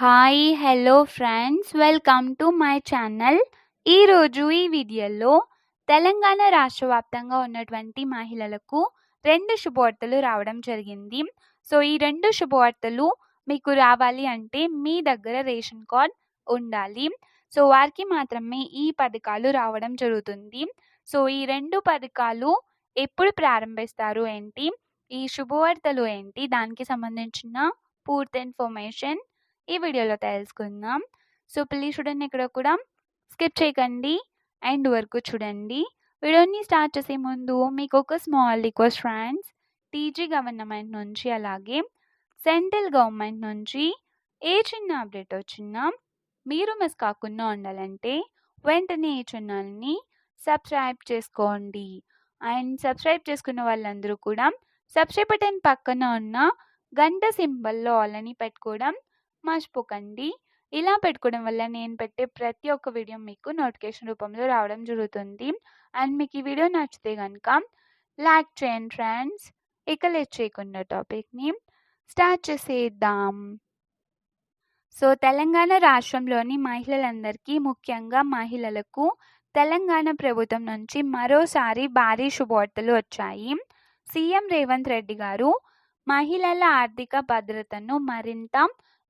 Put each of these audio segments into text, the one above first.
Hi hello friends welcome to my channel ఈరోజు ఈ వీడియోలో తెలంగాణ రాష్ట్ర వ్యాప్తంగా ఉన్నటువంటి మహిళలకు రెండు శుభవార్తలు రావడం జరిగింది. సో ఈ రెండు శుభవార్తలు మీకు రావాలి అంటే మీ దగ్గర రేషన్ కార్డ్ ఉండాలి. సో వారికి మాత్రమే ఈ పథకాలు రావడం జరుగుతుంది. సో ఈ రెండు పథకాలు ఎప్పుడు ప్రారంభిస్తారు ఏంటి? ఈ శుభవార్తలు ఏంటి? దానికి సంబంధించిన పూర్తి ఇన్ఫర్మేషన్ ఈ వీడియోలో తెలుసుకుందాం. సో ప్లీజ్ చూడండి ఇక్కడ కూడా. స్కిప్ చేయకండి. ఎండ్ వరకు చూడండి. వీడియోని స్టార్ట్ చేసే ముందు మీకు ఒక small request friends. TG government నుంచి అలాగే సెంట్రల్ గవర్నమెంట్ నుంచి ఏ చిన్న అప్డేట్ వచ్చినా మీరు మిస్ కాకుండా ఉండాలంటే వెంటనే ఈ ఛానల్ని సబ్స్క్రైబ్ చేసుకోండి. అండ్ సబ్స్క్రైబ్ చేసుకున్న వాళ్ళందరూ కూడా సబ్స్క్రైబ్ బటన్ పక్కన ఉన్న గంట సింబల్లో ఆలని పెట్టుకోవడం మర్చిపోకండి. ఇలా పెట్టుకోవడం వల్ల నేను పెట్టే ప్రతి ఒక్క వీడియో మీకు నోటిఫికేషన్ రూపంలో రావడం జరుగుతుంది. అండ్ మీకు ఈ వీడియో నచ్చితే కనుక లైక్ చేయండి ఫ్రెండ్స్. ఇక లేట్ చేయకుండా టాపిక్ని స్టార్ట్ చేసేద్దాం. సో తెలంగాణ రాష్ట్రంలోని మహిళలందరికీ ముఖ్యంగా మహిళలకు తెలంగాణ ప్రభుత్వం నుంచి మరోసారి భారీ శుభవార్తలు వచ్చాయి. సీఎం రేవంత్ రెడ్డి గారు మహిళల ఆర్థిక భద్రతను మరింత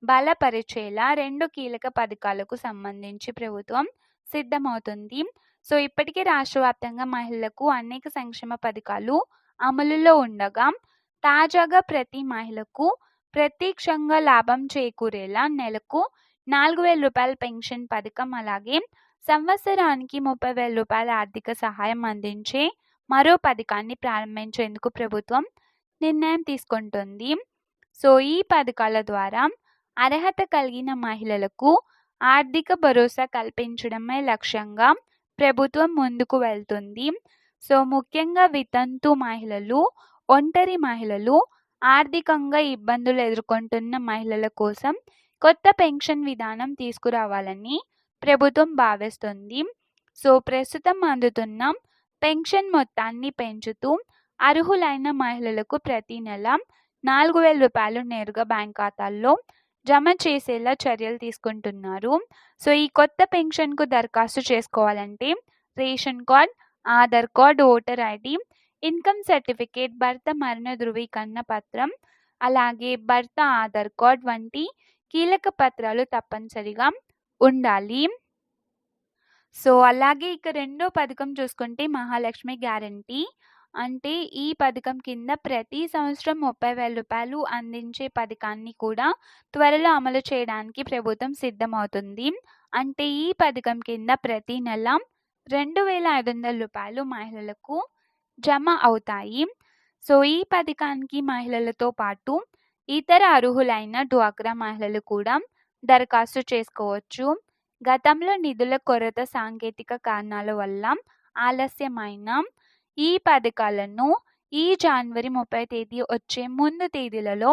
బలపరిచేలా రెండు కీలక పథకాలకు సంబంధించి ప్రభుత్వం సిద్ధమవుతుంది. సో ఇప్పటికే రాష్ట్ర వ్యాప్తంగా మహిళలకు అనేక సంక్షేమ పథకాలు అమలులో ఉండగా తాజాగా ప్రతి మహిళకు ప్రత్యక్షంగా లాభం చేకూరేలా నెలకు నాలుగు వేల రూపాయల పెన్షన్ పథకం అలాగే సంవత్సరానికి ముప్పై వేల రూపాయల ఆర్థిక సహాయం అందించే మరో పథకాన్ని ప్రారంభించేందుకు ప్రభుత్వం నిర్ణయం తీసుకుంటుంది. సో ఈ పథకాల ద్వారా అర్హత కలిగిన మహిళలకు ఆర్థిక భరోసా కల్పించడమే లక్ష్యంగా ప్రభుత్వం ముందుకు వెళ్తుంది. సో ముఖ్యంగా వితంతు మహిళలు ఒంటరి మహిళలు ఆర్థికంగా ఇబ్బందులు ఎదుర్కొంటున్న మహిళల కోసం కొత్త పెన్షన్ విధానం తీసుకురావాలని ప్రభుత్వం భావిస్తుంది. సో ప్రస్తుతం అందుతున్న పెన్షన్ మొత్తాన్ని పెంచుతూ అర్హులైన మహిళలకు ప్రతి నెల నాలుగు వేల రూపాయలు నేరుగా బ్యాంక్ ఖాతాల్లో జమ చేసేలా చర్యలు తీసుకుంటున్నారు. సో ఈ కొత్త పెన్షన్కు దరఖాస్తు చేసుకోవాలంటే ration card Aadhaar card voter ID income certificate భర్త మరణ ధృవీకరణ పత్రం అలాగే భర్త ఆధార్ కార్డ్ వంటి కీలక పత్రాలు తప్పనిసరిగా ఉండాలి. సో అలాగే ఇక రెండో పథకం చూసుకుంటే మహాలక్ష్మి గ్యారంటీ. అంటే ఈ పథకం కింద ప్రతి సంవత్సరం ముప్పై వేల రూపాయలు అందించే పథకాన్ని కూడా త్వరలో అమలు చేయడానికి ప్రభుత్వం సిద్ధమవుతుంది. అంటే ఈ పథకం కింద ప్రతి నెల రెండు వేల ఐదు వందల రూపాయలు మహిళలకు జమ అవుతాయి. సో ఈ పథకానికి మహిళలతో పాటు ఇతర అర్హులైన డ్వాక్రా మహిళలు కూడా దరఖాస్తు చేసుకోవచ్చు. గతంలో నిధుల కొరత సాంకేతిక కారణాల వల్ల ఆలస్యమైన ఈ పథకాలను ఈ జనవరి ముప్పై తేదీ వచ్చే ముందు తేదీలలో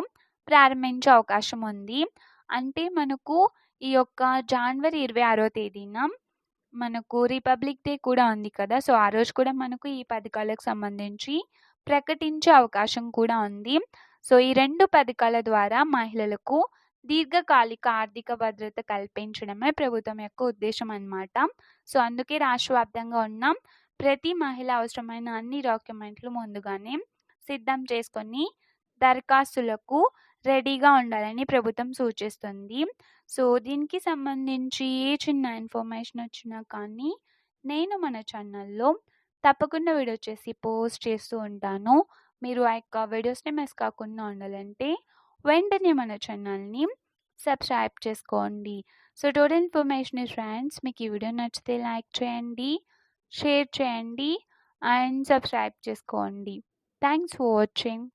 ప్రారంభించే అవకాశం ఉంది. అంటే మనకు ఈ యొక్క జనవరి ఇరవై ఆరో తేదీన మనకు రిపబ్లిక్ డే కూడా ఉంది కదా. సో ఆ రోజు కూడా మనకు ఈ పథకాలకు సంబంధించి ప్రకటించే అవకాశం కూడా ఉంది. సో ఈ రెండు పథకాల ద్వారా మహిళలకు దీర్ఘకాలిక ఆర్థిక భద్రత కల్పించడమే ప్రభుత్వం యొక్క ఉద్దేశం అన్నమాట. సో అందుకే రాష్ట్ర వ్యాప్తంగా ఉన్న ప్రతి మహిళ అవసరమైన అన్ని డాక్యుమెంట్లు ముందుగానే సిద్ధం చేసుకొని దరఖాస్తులకు రెడీగా ఉండాలని ప్రభుత్వం సూచిస్తుంది. సో దీనికి సంబంధించి ఏ చిన్న ఇన్ఫర్మేషన్ వచ్చినా కానీ నేను మన ఛానల్లో తప్పకుండా వీడియో చేసి పోస్ట్ చేస్తూ ఉంటాను. మీరు ఆ యొక్క వీడియోస్ని మిస్ కాకుండా ఉండాలంటే వెంటనే మన ఛానల్ని సబ్స్క్రైబ్ చేసుకోండి. సో టోటల్ ఇన్ఫర్మేషన్ ఫ్రెండ్స్ మీకు ఈ వీడియో నచ్చితే లైక్ చేయండి. షేర్ చేయండి అండ్ సబ్స్క్రైబ్ చేసుకోండి. Thanks for watching.